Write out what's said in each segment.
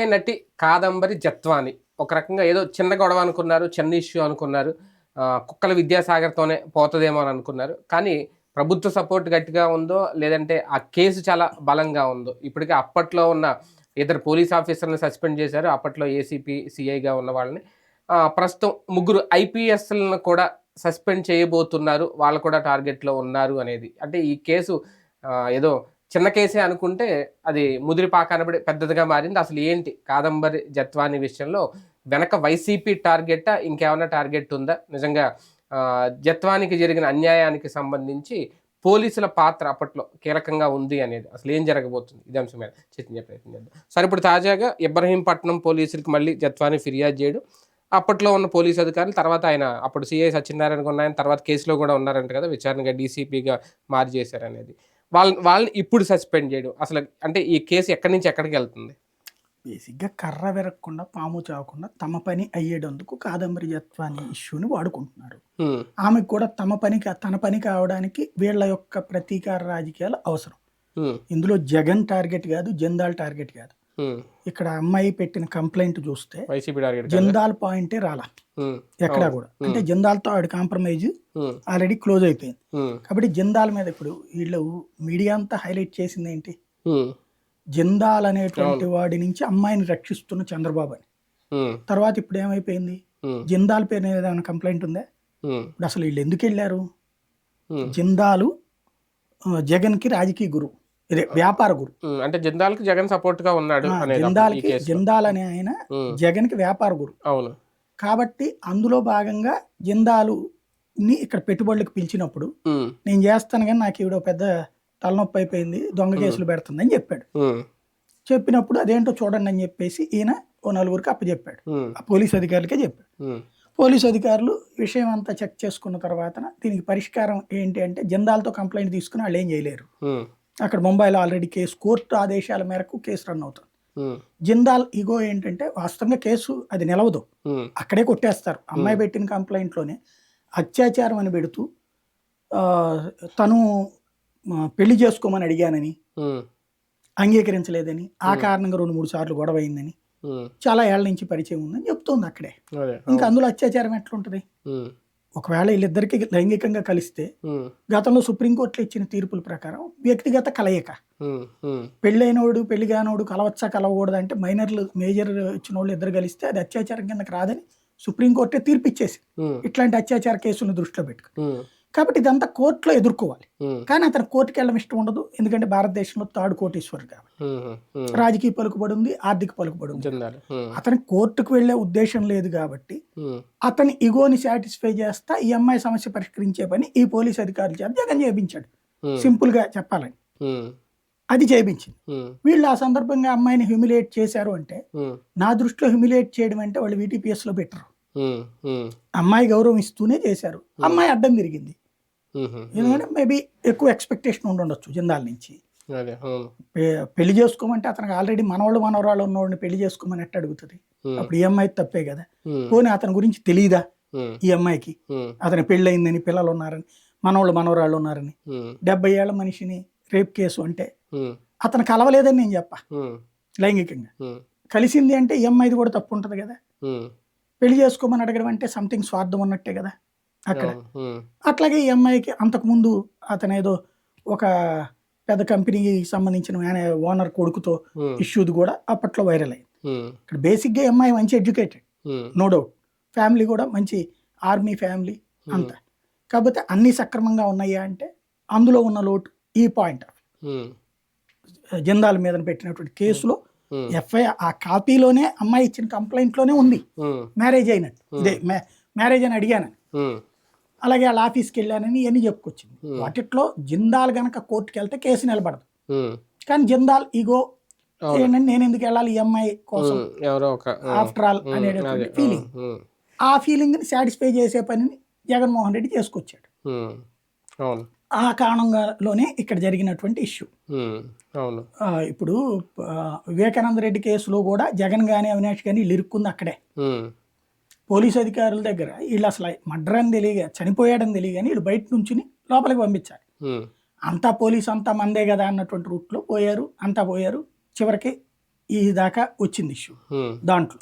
Serial నటి కాదంబరి జత్వాని. ఒక రకంగా ఏదో చిన్న గొడవ అనుకున్నారు చిన్న ఇష్యూ అనుకున్నారు కుక్కల విద్యాసాగర్తోనే పోతుందేమో అని అనుకున్నారు. కానీ ప్రభుత్వ సపోర్ట్ గట్టిగా ఉందో లేదంటే ఆ కేసు చాలా బలంగా ఉందో ఇప్పటికే అప్పట్లో ఉన్న ఇద్దరు పోలీస్ ఆఫీసర్ని సస్పెండ్ చేశారు అప్పట్లో ఏసీపీ సిఐగా ఉన్న వాళ్ళని. ప్రస్తుతం ముగ్గురు ఐపీఎస్లను కూడా సస్పెండ్ చేయబోతున్నారు వాళ్ళు కూడా టార్గెట్లో ఉన్నారు అనేది. అంటే ఈ కేసు ఏదో చిన్న కేసే అనుకుంటే అది ముదిరిపాక పెద్దదిగా మారింది. అసలు ఏంటి కాదంబరి జత్వాని విషయంలో వెనక వైసీపీ టార్గెట్ ఇంకేమైనా టార్గెట్ ఉందా? నిజంగా జత్వానికి జరిగిన అన్యాయానికి సంబంధించి పోలీసుల పాత్ర అప్పట్లో కీలకంగా ఉంది అనేది అసలు ఏం జరగబోతుంది? ఇది అంశం మీద చర్చించే ప్రయత్నం చేద్దాం. సరే ఇప్పుడు తాజాగా ఇబ్రహీంపట్నం పోలీసులకి మళ్ళీ జత్వాని ఫిర్యాదు చేయడం. అప్పట్లో ఉన్న పోలీసు అధికారులు తర్వాత ఆయన అప్పుడు సిఐ సత్యనారాయణ ఉన్నాయని తర్వాత కేసులో కూడా ఉన్నారంట కదా విచారణగా డీసీపీగా మారి చేశారనేది వాళ్ళని వాళ్ళని ఇప్పుడు సస్పెండ్ చేయడం. అసలు అంటే ఈ కేసు ఎక్కడి నుంచి ఎక్కడికి వెళ్తుంది? బేసిక్గా కర్ర విరగకుండా పాము చావకుండా తమ పని అయ్యేటందుకు కాదంబరి జత్వాన్ని ఇష్యూని వాడుకుంటున్నారు. ఆమెకు కూడా తమ పని తన పని కావడానికి వీళ్ళ యొక్క ప్రతీకార రాజకీయాలు అవసరం. ఇందులో జగన్ టార్గెట్ కాదు జందాల్ టార్గెట్ కాదు. ఇక్కడ అమ్మాయి పెట్టిన కంప్లైంట్ చూస్తే? జందాల్ పాయింటే రాలా. ఎక్కడా. కూడా. అంటే జందాల్తో ఆవిడ కాంప్రమైజ్ ఆల్రెడీ క్లోజ్ అయిపోయింది. కాబట్టి జందాల్ మీద ఇప్పుడు వీళ్ళు మీడియా అంతా హైలైట్ చేసింది ఏంటి జందాల్ అనేటువంటి వాడి నుంచి అమ్మాయిని రక్షిస్తున్న చంద్రబాబు అని. తర్వాత ఇప్పుడు ఏమైపోయింది? జిందాల్ పేరు మీద ఏమైనా కంప్లైంట్ ఉందా? ఇప్పుడు అసలు వీళ్ళు ఎందుకు వెళ్ళారు. జిందాలు జగన్కి రాజకీయ గురువు. ఇదే వ్యాపార ఉమ్, అంటే జిందాల్కి జగన్ సపోర్ట్గా ఉన్నాడు జిందాల్కి. జిందాల్ అనే ఆయన ఉమ్, జగన్కి వ్యాపార గురువు అవును. కాబట్టి అందులో భాగంగా జిందాలుని ఇక్కడ పెట్టుబడులకు పిలిచినప్పుడు నేను చేస్తాను కానీ నాకు ఈవిడ పెద్ద తలనొప్పి అయిపోయింది దొంగ కేసులు పెడుతుందని చెప్పాడు. ఉమ్, చెప్పినప్పుడు అదేంటో చూడండి అని చెప్పేసి ఈయన ఓ నలుగురికి అప్పచెప్పాడు. ఆ పోలీస్ అధికారులకే చెప్పాడు. పోలీసు అధికారులు విషయం అంతా చెక్ చేసుకున్న తర్వాత దీనికి పరిష్కారం ఏంటి అంటే జందాలతో కంప్లైంట్ తీసుకుని వాళ్ళు ఏం చేయలేరు. అక్కడ ముంబైలో ఆల్రెడీ కేసు కోర్టు ఆదేశాల మేరకు కేసు రన్ అవుతుంది. జిందాల్ ఇగో ఏంటంటే వాస్తవంగా కేసు అది నిలవదు. అక్కడే కొట్టేస్తారు. అమ్మాయి పెట్టిన కంప్లైంట్లోనే అత్యాచారం అని పెడుతూ తను పెళ్ళి చేసుకోమని అడిగానని అంగీకరించలేదని ఆ కారణంగా రెండు మూడు సార్లు గొడవ అయిందని చాలా ఏళ్ళ నుంచి పరిచయం ఉందని చెప్తోంది అక్కడే. ఇంకా అందులో అత్యాచారం ఎట్లుంటది? ఒకవేళ వీళ్ళిద్దరికి లైంగికంగా కలిస్తే గతంలో సుప్రీంకోర్టులో ఇచ్చిన తీర్పుల ప్రకారం వ్యక్తిగత కలయిక. పెళ్ళైనోడు పెళ్ళి కానోడు కలవచ్చా కలవకూడదు అంటే మైనర్లు మేజర్ ఇచ్చిన వాళ్ళు ఇద్దరు కలిస్తే అది అత్యాచారం కిందకి రాదని సుప్రీంకోర్టే తీర్పు ఇచ్చేసి ఉమ్, ఇట్లాంటి అత్యాచార కేసులను దృష్టిలో పెట్టుకుని ఉమ్, కాబట్టి ఇదంతా కోర్టులో ఎదుర్కోవాలి. కానీ అతను కోర్టుకి వెళ్ళడం ఇష్టం ఉండదు. ఎందుకంటే భారతదేశంలో తాడు కోటీశ్వరుడు కాబట్టి. రాజకీయ పలుకుబడి ఉంది ఆర్థిక పలుకుబడి ఉంది అతని కోర్టుకు వెళ్ళే ఉద్దేశం లేదు కాబట్టి అతని ఇగోని సాటిస్ఫై చేస్తా ఈ అమ్మాయి సమస్య పరిష్కరించే పని ఈ పోలీస్ అధికారులు చేత జగన్ చేయించాడు. సింపుల్గా చెప్పాలని అది చేయించింది. వీళ్ళు ఆ సందర్భంగా అమ్మాయిని హ్యూమిలేట్ చేశారు అంటే నా దృష్టిలో హ్యూమిలేట్ చేయడం అంటే వాళ్ళు VTPS లో పెట్టరు అమ్మాయి గౌరవం ఇస్తూనే చేశారు. అమ్మాయి అడ్డం తిరిగింది. ఎందుకంటే మేబీ ఎక్కువ ఎక్స్పెక్టేషన్ ఉండుండొచ్చు జిందాల నుంచి. పెళ్ళి చేసుకోమంటే అతనికి ఆల్రెడీ మనవాళ్ళు మనవరాళ్ళు ఉన్నవాడిని పెళ్ళి చేసుకోమని ఎట్ట అడుగుతుంది? అప్పుడు ఈ అమ్మాయి తప్పే కదా? పోనీ అతని గురించి తెలియదా ఈ అమ్మాయికి? అతని పెళ్ళయిందని పిల్లలు ఉన్నారని మనవాళ్ళు మనవరాళ్ళు ఉన్నారని. డెబ్బై ఏళ్ళ మనిషిని రేప్ కేసు అంటే అతను కలవలేదని నేను చెప్పా. లైంగికంగా. కలిసింది అంటే ఈ అమ్మాయిది కూడా తప్పు ఉంటుంది కదా? పెళ్ళి చేసుకోమని అడగడం అంటే సంథింగ్ స్వార్థం ఉన్నట్టే కదా? అక్కడ. అట్లాగే ఈ అమ్మాయికి అంతకుముందు అతను ఏదో ఒక పెద్ద కంపెనీకి సంబంధించిన మేనే- ఓనర్ కొడుకుతో ఉమ్, ఇష్యూది కూడా అప్పట్లో వైరల్ అయింది. ఇక్కడ బేసిక్గా ఈ అమ్మాయి మంచి ఎడ్యుకేటెడ్. No doubt. ఫ్యామిలీ కూడా మంచి ఆర్మీ ఫ్యామిలీ అంతా. కాకపోతే అన్ని సక్రమంగా ఉన్నాయా అంటే అందులో ఉన్న లోటు ఈ పాయింట్ జందాల మీద పెట్టినటువంటి కేసులో ఎఫ్ఐఆర్ ఆ కాపీలోనే అమ్మాయి ఇచ్చిన కంప్లైంట్లోనే ఉంది. మ్యారేజ్ అయినట్టు. ఇదే మ్యారేజ్ అని అడిగానని. ఉమ్, అలాగే వాళ్ళ ఆఫీస్కి వెళ్ళానని ఇవన్నీ చెప్పుకొచ్చింది. వాటిట్లో జిందాల్ గనక కోర్టుకి వెళ్తే కేసు నిలబడదు. కానీ జిందాల్ ఇగో. ఏంటంటే నేను ఎందుకు వెళ్ళాలి అమ్మాయి కోసం? ఆఫ్టర్ ఆల్ అదే, ఫీలింగ్ ఆ ఫీలింగ్ని సాటిస్ఫై చేసే పనిని జగన్మోహన్ రెడ్డి చేసుకొచ్చాడు. ఆ కారణంగాలోనే ఇక్కడ జరిగినటువంటి ఇష్యూ ఇప్పుడు వివేకానంద రెడ్డి కేసులో కూడా జగన్ కానీ అవినాష్ కానీ వీళ్ళు ఇరుక్కుంది అక్కడే పోలీసు అధికారుల దగ్గర వీళ్ళు అసలు మర్డర్ అని తెలియగా చనిపోయాడని తెలియగాని వీళ్ళు బయట నుంచుని లోపలికి పంపించాలి. అంతా పోలీస్ అంతా మందే కదా అన్నటువంటి రూట్లో పోయారు అంతా పోయారు. చివరికి ఈ దాకా వచ్చింది ఇష్యూ దాంట్లో.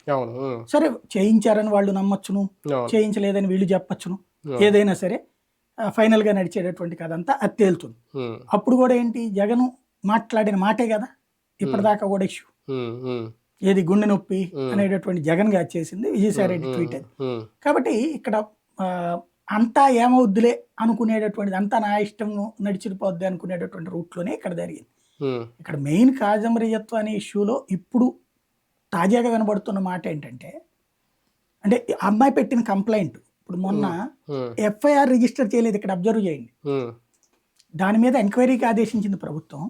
సరే చేయించారని వాళ్ళు నమ్మొచ్చును చేయించలేదని వీళ్ళు చెప్పొచ్చును. ఏదైనా సరే final గా నడిచేటటువంటి కథ అంతా అది తేలుతుంది. అప్పుడు కూడా ఏంటి జగన్ మాట్లాడిన మాటే కదా ఇప్పటిదాకా కూడా ఇష్యూ. ఏది గుండె నొప్పి. అనేటటువంటి జగన్ గారు చేసింది విజయసాయి రెడ్డి ట్వీట్ అది. కాబట్టి ఇక్కడ అంతా ఏమవుద్దులే అనుకునేటటువంటిది అంతా నా ఇష్టం నడిచిపోద్ది అనుకునేటటువంటి రూట్లోనే ఇక్కడ జరిగింది. ఇక్కడ మెయిన్ కాజమరియత్వం అనే ఇష్యూలో ఇప్పుడు తాజాగా వినబడుతున్న మాట ఏంటంటే అంటే అమ్మాయి పెట్టిన కంప్లైంట్ ఇప్పుడు మొన్న ఎఫ్ఐఆర్ రిజిస్టర్ చేయలేదు ఇక్కడ అబ్జర్వ్ చేయండి. దాని మీద ఎంక్వైరీకి ఆదేశించింది ప్రభుత్వం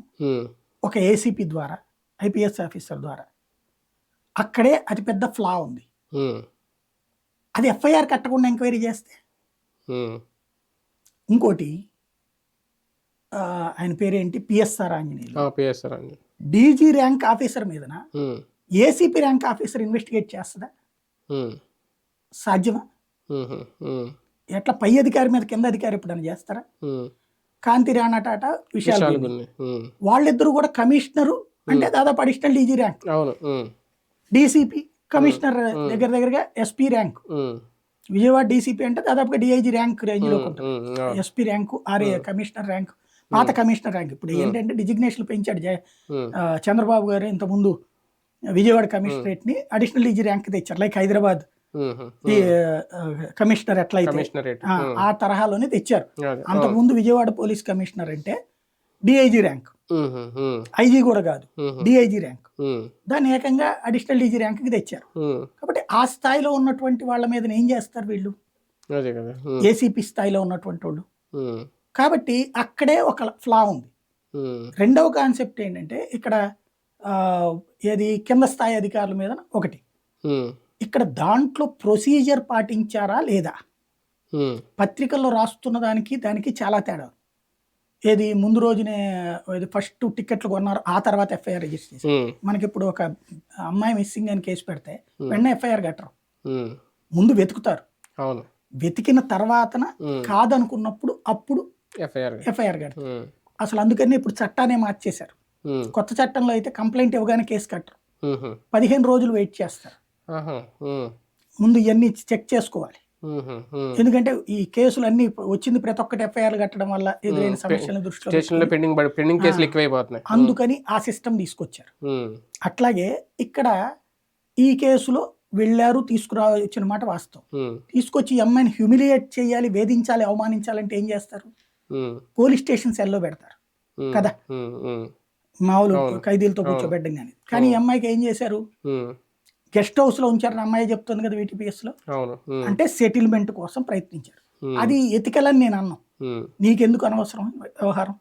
ఒక ఏసీపీ ద్వారా ఐపీఎస్ ఆఫీసర్ ద్వారా. అక్కడే అతిపెద్ద ఫ్లా ఉంది. అది ఎఫ్ఐఆర్ కట్టకుండా ఎంక్వైరీ చేస్తే ఇంకోటి ఆయన పేరేంటి? PSR Anjaneyulu. PSR DG rank officer మీదన? ఏసీపీ ర్యాంక్ ఆఫీసర్ ఇన్వెస్టిగేట్ చేస్తుందా? సాధ్యమా? ఎట్లా పై అధికారి మీద కింద అధికారి ఎప్పుడైనా చేస్తారా? కాంతి రాణా టాటా విశాల్ వాళ్ళిద్దరూ కూడా కమిషనరు అంటే దాదాపు additional DG rank. DCP commissioner దగ్గర దగ్గరగా ఎస్పీ ర్యాంక్. విజయవాడ డీసీపీ అంటే దాదాపుగా డిఐజీ ర్యాంక్ రేంజ్లో. SP rank RA commissioner rank పాత కమిషనర్ ర్యాంక్. ఇప్పుడు ఏంటంటే డిజిగ్నేషన్ పెంచాడు చంద్రబాబు గారు ఇంతకుముందు విజయవాడ కమిషనరేట్ని అడిషనల్ డీజీ ర్యాంక్ తెచ్చారు. లైక్ హైదరాబాద్ కమిషనర్ ఎట్లయితే ఆ, తరహాలోనే తెచ్చారు. అంతకుముందు విజయవాడ పోలీస్ కమిషనర్ అంటే డిఐజీ ర్యాంక్. ఐజీ కూడా కాదు. DIG rank. దాన్ని ఏకంగా అడిషనల్ డీజీ ర్యాంక్కి తెచ్చారు. కాబట్టి ఆ స్థాయిలో ఉన్నటువంటి వాళ్ళ మీద ఏం చేస్తారు వీళ్ళు? ఏసీపీ స్థాయిలో ఉన్నటువంటి వాళ్ళు. కాబట్టి అక్కడే ఒక ఫ్లా ఉంది. రెండవ కాన్సెప్ట్ ఏంటంటే ఇక్కడ ఏది కింద స్థాయి అధికారుల మీద ఒకటి. ఇక్కడ దాంట్లో ప్రొసీజర్ పాటించారా లేదా? పత్రికల్లో రాస్తున్న దానికి దానికి చాలా తేడా. ఏది ముందు రోజునే ఫస్ట్ టికెట్లు కొన్నారు ఆ తర్వాత ఎఫ్ఐఆర్ రిజిస్టర్ ఉమ్, మనకి ఇప్పుడు ఒక అమ్మాయి మిస్సింగ్ అని కేసు పెడితే. వెంటనే ఎఫ్ఐఆర్ కట్టరు. ముందు వెతుకుతారు. వెతికిన తర్వాతన కాదనుకున్నప్పుడు అప్పుడు ఎఫ్ఐఆర్ ఎఫ్ఐఆర్ కడతారు. అసలు అందుకని ఇప్పుడు చట్టాన్ని మార్చేశారు. కొత్త చట్టంలో అయితే కంప్లైంట్ ఇవ్వగానే కేసు కట్టరు. పదిహేను రోజులు వెయిట్ చేస్తారు. ముందు ఇవన్నీ చెక్ చేసుకోవాలి. ఎందుకంటే ఈ కేసులు అన్ని వచ్చింది ప్రతి ఒక్కటి ఎఫ్ఐఆర్ కట్టడం వల్ల ఎదురైన. సమస్యలను దృష్టిలో పెండింగ్ పడి పెండింగ్ కేసులు. ఎక్కువైపోతున్నాయి. అందుకని ఆ సిస్టమ్ తీసుకొచ్చారు. అట్లాగే ఇక్కడ ఈ కేసులో వెళ్ళారు తీసుకురా వచ్చిన మాట వాస్తవం. తీసుకొచ్చి ఈ అమ్మాయిని హ్యూమిలియేట్ చేయాలి వేధించాలి అవమానించాలంటే ఏం చేస్తారు? పోలీస్ స్టేషన్ సెల్లో పెడతారు. కదా. మామూలు. ఖైదీలతో. కూర్చోబెట్టడం కానీ. కానీ ఈ అమ్మాయికి ఏం చేశారు? గెస్ట్ హౌస్లో ఉంచారని అమ్మాయి చెప్తుంది కదా వీటీపీఎస్లో అంటే సెటిల్మెంట్ కోసం ప్రయత్నించారు. అది ఎతికలని నేను అన్నాను నీకెందుకు అనవసరం వ్యవహారం?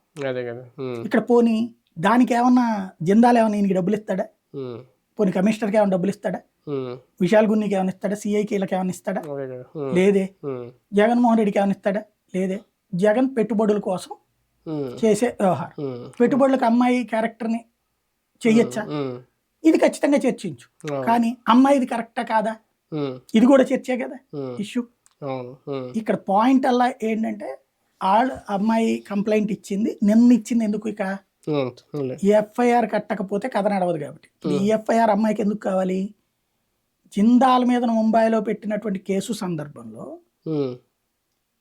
ఇక్కడ పోనీ దానికి ఏమన్నా జిందాలు ఏమన్నా ఈయనకి డబ్బులు ఇస్తాడా? పోనీ కమిషనర్కి ఏమైనా డబ్బులు ఇస్తాడా? విశాల్ గున్నికి ఏమైనా ఇస్తాడా? సిఐకి వీళ్ళకి ఏమైనా ఇస్తాడా లేదే. జగన్మోహన్ రెడ్డికి ఏమైనా ఇస్తాడా? లేదే. జగన్ పెట్టుబడుల కోసం చేసే వ్యవహారం. పెట్టుబడులకు అమ్మాయి క్యారెక్టర్ని చెయ్యొచ్చా? ఇది ఖచ్చితంగా చర్చించు. కానీ అమ్మాయి ఇది కరెక్టా కాదా? ఇది కూడా చర్చే కదా ఇష్యూ? ఇక్కడ పాయింట్ అలా ఏంటంటే ఆడ అమ్మాయి కంప్లైంట్ ఇచ్చింది నిన్న ఇచ్చింది ఎందుకు ఇక? ఎఫ్ఐఆర్ కట్టకపోతే కథ నడవదు కాబట్టి. ఈ ఎఫ్ఐఆర్ అమ్మాయికి ఎందుకు కావాలి? జిందాల్ మీద ముంబైలో పెట్టినటువంటి కేసు సందర్భంలో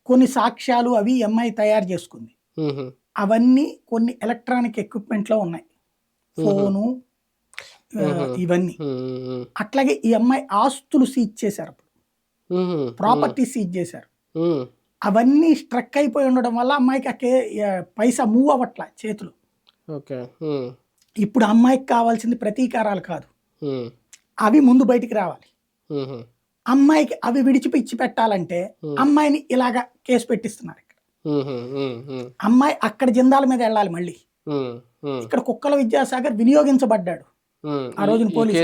కొన్ని సాక్ష్యాలు అవి అమ్మాయి తయారు చేసుకుంది. అవన్నీ కొన్ని ఎలక్ట్రానిక్ ఎక్విప్మెంట్లో ఉన్నాయి. ఫోను. ఇవన్నీ. అట్లాగే ఈ అమ్మాయి ఆస్తులు సీజ్ చేశారు ఉమ్, ప్రాపర్టీ సీజ్ చేశారు. అవన్నీ స్ట్రక్ అయిపోయి ఉండడం వల్ల అమ్మాయికి ఆ కే ఆ, పైసా మూవ్ అవ్వట్ల చేతులు. ఇప్పుడు అమ్మాయికి కావాల్సింది ప్రతీకారాలు కాదు. అవి ముందు బయటికి రావాలి. అమ్మాయికి అవి విడిచిపిచ్చి పెట్టాలంటే. అమ్మాయిని ఇలాగా కేసు పెట్టిస్తున్నారు ఇక్కడ. అమ్మాయి అక్కడ జిందాల మీద వెళ్ళాలి మళ్ళీ. ఇక్కడ కుక్కల విద్యాసాగర్ వినియోగించబడ్డాడు. ఆ రోజున పోలీసులు-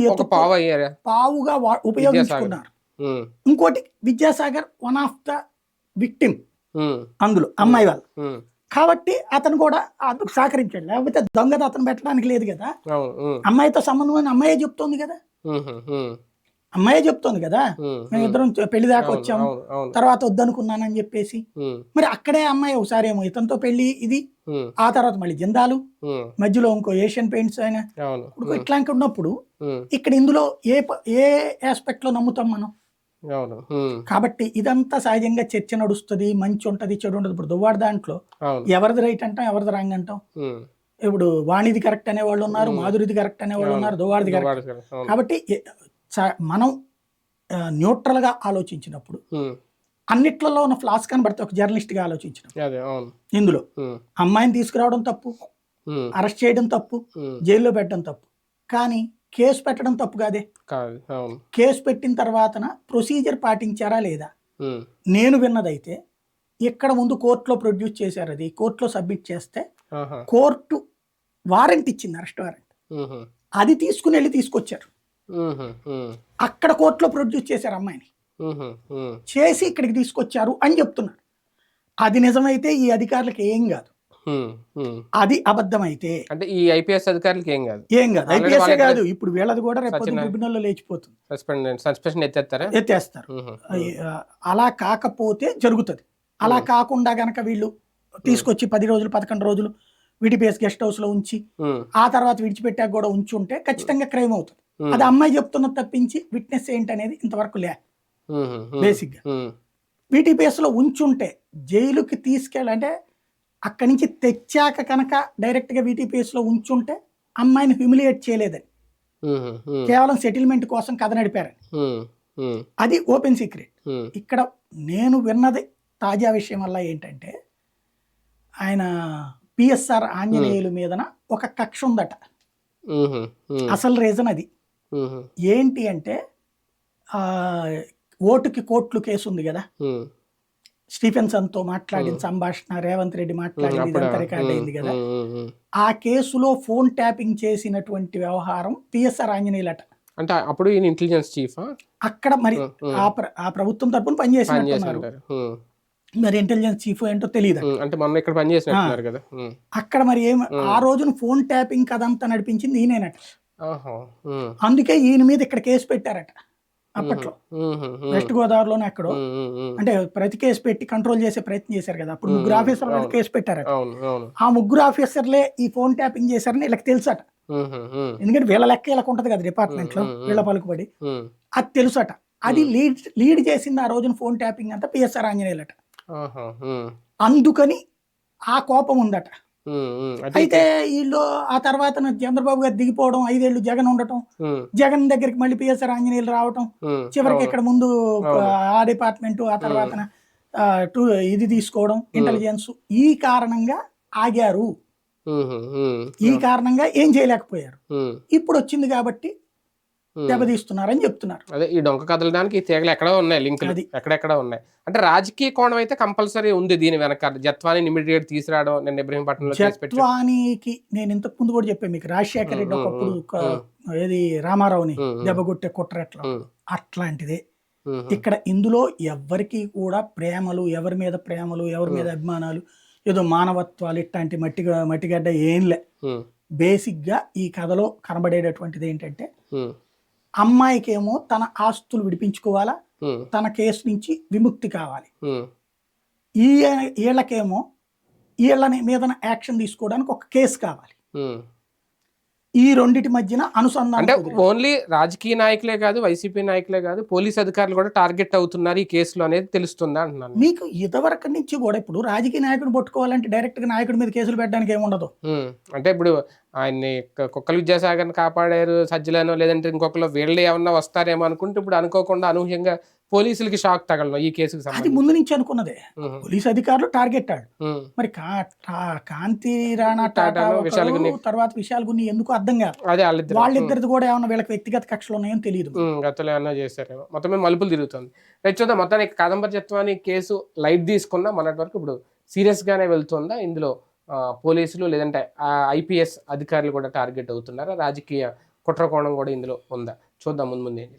ఈయన పావు అయ్యారా? పావుగా ఉపయోగించుకున్నారు. ఇంకోటి Vidyasagar one of the victim. అందులో అమ్మాయి వాళ్ళు. కాబట్టి అతను కూడా అందుకు సహకరించాడు. లేకపోతే దొంగత అతను పెట్టడానికి లేదు కదా. అమ్మాయితో సంబంధం అని అమ్మాయే చెప్తోంది కదా. అమ్మాయే చెప్తోంది కదా. మేము ఇద్దరం పెళ్ళి దాకా వచ్చాము తర్వాత వద్దనుకున్నానని చెప్పేసి. మరి అక్కడే అమ్మాయి ఒకసారి ఏమో ఇతనితో పెళ్ళి ఇది. ఆ తర్వాత మళ్ళీ జిందాలు. మధ్యలో ఇంకో ఏషియన్ పెయింట్స్ ఉమ్, ఇట్లాంటి ఉన్నప్పుడు ఇక్కడ ఇందులో ఏ ఏ ఆస్పెక్ట్లో నమ్ముతాం మనం? కాబట్టి ఇదంతా సహజంగా చర్చ నడుస్తుంది మంచి ఉంటది చెడు ఉంటది. ఇప్పుడు దువ్వాడు దాంట్లో ఎవరిది రైట్ అంటాం ఎవరిది రాంగ్ అంటాం? ఇప్పుడు వాణిది కరెక్ట్ అనే వాళ్ళు ఉన్నారు. మాధురిది కరెక్ట్ అనే వాళ్ళు. ఉన్నారు దువ్వాడిది కరెక్ట్ కాబట్టి మనం న్యూట్రల్గా ఆలోచించినప్పుడు అన్నిట్లలో ఉన్న ఫ్లాస్ కనబడితే ఒక జర్నలిస్ట్గా ఆలోచించినప్పుడు ఇందులో అమ్మాయిని తీసుకురావడం తప్పు అరెస్ట్ చేయడం తప్పు జైల్లో పెట్టడం తప్పు. కానీ కేసు పెట్టడం తప్పు కాదే? కేసు పెట్టిన తర్వాతన ప్రొసీజర్ పాటించారా లేదా? నేను విన్నదైతే ఇక్కడ ముందు కోర్టులో ప్రొడ్యూస్ చేశారు అది కోర్టులో సబ్మిట్ చేస్తే కోర్టు వారెంట్ ఇచ్చింది అరెస్ట్ వారెంట్. అది తీసుకుని వెళ్ళి తీసుకొచ్చారు. అక్కడ కోర్టులో ప్రొడ్యూస్ చేశారు అమ్మాయిని. చేసి ఇక్కడికి తీసుకొచ్చారు అని చెప్తున్నారు అది నిజమైతే ఈ అధికారులకు ఏం కాదు. అది అబద్ధమైతే అంటే ఈ ఐపీఎస్ అధికారులకి ఏం కాదు. ఏం కాదు. ఐపీఎస్ కాదు. ఇప్పుడు వీళ్ళది కూడా రేపు సత్యనారాయణ. ట్రిబ్యునల్లో లేచిపోతుంది. సస్పెన్షన్ ఎత్తేస్తారా? ఎత్తేస్తారు. అలా కాకపోతే జరుగుతుంది. అలా కాకుండా గనక వీళ్ళు తీసుకొచ్చి పది రోజులు పదకొండు రోజులు విడిపిఎస్ గెస్ట్ హౌస్లో ఉంచి ఆ తర్వాత విడిచిపెట్టాక కూడా ఉంచి ఉంటే ఖచ్చితంగా క్రైమ్ అవుతుంది. అది అమ్మాయి చెప్తున్నది తప్పించి విట్నెస్ ఏంటి అనేది ఇంతవరకు లే. ఉహు, ఉమ్, బేసిక్గా. ఉమ్, వీటిపిఎస్లో ఉంచుంటే జైలుకి తీసుకెళ్ళంటే అక్కడి నుంచి తెచ్చాక కనుక డైరెక్ట్గా వీటీపీఎస్లో ఉంచుంటే అమ్మాయిని హ్యూమిలియేట్ చేయలేదని. కేవలం సెటిల్మెంట్ కోసం కథ నడిపారని. అది ఓపెన్ సీక్రెట్ ఇక్కడ నేను విన్నది తాజా విషయం వల్ల ఏంటంటే ఆయన పిఎస్ఆర్ ఆంజనేయులు మీదన ఒక కక్ష ఉందట. అసలు రీజన్ అది. ఏంటి అంటే ఆ, ఓటుకి కోట్లు కేసు ఉంది కదా. ఉమ్, స్టీఫెన్సన్తో మాట్లాడిన. సంభాషణ రేవంత్ రెడ్డి మాట్లాడింది ఇదంతా రికార్డ్ అయింది కదా. ఆ కేసులో ఫోన్ ట్యాపింగ్ చేసినటువంటి వ్యవహారం పిఎస్ఆర్ ఆంజనేయులట. అంటే అప్పుడు ఈయన ఇంటెలిజెన్స్ చీఫా అక్కడ మరి ఆ ప్ర- ఆ ప్రభుత్వం తరపున పనిచేసినట్టున్నారు. మరి ఇంటెలిజెన్స్ చీఫ్ ఏంటో తెలియదు అంటే మొన్న ఇక్కడ పని చేసినట్టున్నారు కదా. అక్కడ మరి ఏం. ఆ రోజున ఫోన్ ట్యాపింగ్ కదంతా నడిపించింది ఈయనేనట. ఉమ్, అందుకే ఈయన మీద ఇక్కడ కేసు పెట్టారట అప్పట్లో. ఉమ్, వెస్ట్ గోదావరిలోనే అక్కడో ఉమ్, ఉమ్, ఉమ్. అంటే ప్రతి కేసు పెట్టి కంట్రోల్ చేసే ప్రయత్నం చేశారు కదా. అప్పుడు. ముగ్గురు ఆఫీసర్ల మీద అవును. కేసు పెట్టారట. అవును. అవును. ఆ ముగ్గురు ఆఫీసర్లే ఈ ఫోన్ ట్యాపింగ్ చేశారని వీళ్ళకి తెలుసట. ఉమ్, ఎందుకంటే వీళ్ళ లెక్క వీళ్ళకి ఉంటది కదా డిపార్ట్మెంట్లో వీళ్ళ పలుకుబడి. ఉమ్, అది తెలుసట. అది లీడ్ లీడ్ చేసింది ఆ రోజున ఫోన్ ట్యాపింగ్ అంతా పిఎస్ఆర్ ఆంజనేయులట. ఉమ్, అందుకని ఆ కోపం ఉందట. అయితే వీళ్ళు ఆ తర్వాత చంద్రబాబు గారు దిగిపోవడం ఐదేళ్ళు జగన్ ఉండటం జగన్ దగ్గరికి మళ్ళీ పిఎస్ఆర్ ఆంజనేయులు రావటం చివరికి. ఇక్కడ ముందు. ఆ డిపార్ట్మెంట్ ఆ తర్వాత టూ ఇది తీసుకోవడం ఇంటెలిజెన్స్ ఈ కారణంగా ఆగారు ఈ కారణంగా ఏం చేయలేకపోయారు ఇప్పుడు వచ్చింది కాబట్టి. దెబ్బతీస్తున్నారని చెప్తున్నారు. అదే ఈ డొంక కదలడానికి ఈ తీగలు ఎక్కడో ఉన్నాయి లింకులు. అది. ఎక్కడెక్కడ ఉన్నాయి. అంటే రాజకీయ కోణం అయితే కంపల్సరీ ఉంది దీని వెనక. జత్వాని ఇమీడియట్ తీసుకురావడం నేను ఇబ్రహీంపట్నంలో పెట్టి జత్వానికి నేను ఇంతకు ముందు కూడా చెప్పాను మీకు రాజశేఖర రెడ్డి ఒకప్పుడు. ఏది రామారావుని. దెబ్బగొట్టే కుట్రట్లో ఉమ్, అట్లాంటిదే. ఇక్కడ ఇందులో ఎవ్వరికి కూడా ప్రేమలు ఎవరి మీద ప్రేమలు ఎవరి మీద అభిమానాలు ఏదో మానవత్వాలు ఇట్లాంటి మట్టిగా మట్టిగడ్డ ఏం లే. ఉమ్, బేసిక్గా ఈ కథలో కనబడేటటువంటిది ఏంటంటే అమ్మాయికేమో తన ఆస్తులు విడిపించుకోవాలా? తన కేసు నుంచి విముక్తి కావాలి. ఈ వీళ్ళకేమో వీళ్ళని మీద యాక్షన్ తీసుకోవడానికి ఒక కేసు కావాలి. ఈ రెండిటి మధ్యన అనుసంధానం అంటే. ఓన్లీ రాజకీయ నాయకులే కాదు వైసీపీ నాయకులే కాదు పోలీస్ అధికారులు కూడా టార్గెట్ అవుతున్నారు ఈ కేసులో అనేది తెలుస్తుందా అంటున్నాను. మీకు ఇదివరకు నుంచి కూడా ఇప్పుడు రాజకీయ నాయకుడు పట్టుకోవాలంటే డైరెక్ట్గా నాయకుడి మీద కేసులు పెట్టడానికి ఏముండదు. అంటే ఇప్పుడు ఆయన్ని కుక్కల విద్యాసాగర్ని కాపాడారు సజ్జలను లేదంటే ఇంకొకరు వీళ్ళు ఏమన్నా వస్తారేమో అనుకుంటే ఇప్పుడు అనుకోకుండా అనూహ్యంగా పోలీసులకి షాక్ తగలడం ఈ కేసుకి అది ముందు నుంచి అనుకున్నదే. పోలీస్ అధికారులు టార్గెట్ మరి కాంతి రాణా టాటా. తర్వాత విశాల్ గున్ని ఎందుకు అర్థం కాదు. అదే వాళ్ళిద్దరు. వాళ్ళిద్దరిది కూడా ఏమన్నా వీళ్ళకి వ్యక్తిగత కక్షలు ఉన్నాయో తెలియదు. గతంలో ఏమన్నా చేశారేమో. మొత్తం మలుపులు తిరుగుతుంది. రైట్ చూద్దాం. మొత్తానికి కాదంబరత్వాన్ని కేసు లైట్ తీసుకున్నా మొన్నటి వరకు ఇప్పుడు సీరియస్ గానే వెళ్తుందా? ఇందులో పోలీసులు లేదంటే ఐపీఎస్ అధికారులు కూడా టార్గెట్ అవుతున్నారా. రాజకీయ కుట్రకోణం కూడా ఇందులో ఉందా? చూద్దాం. ముందు ముందు ఏం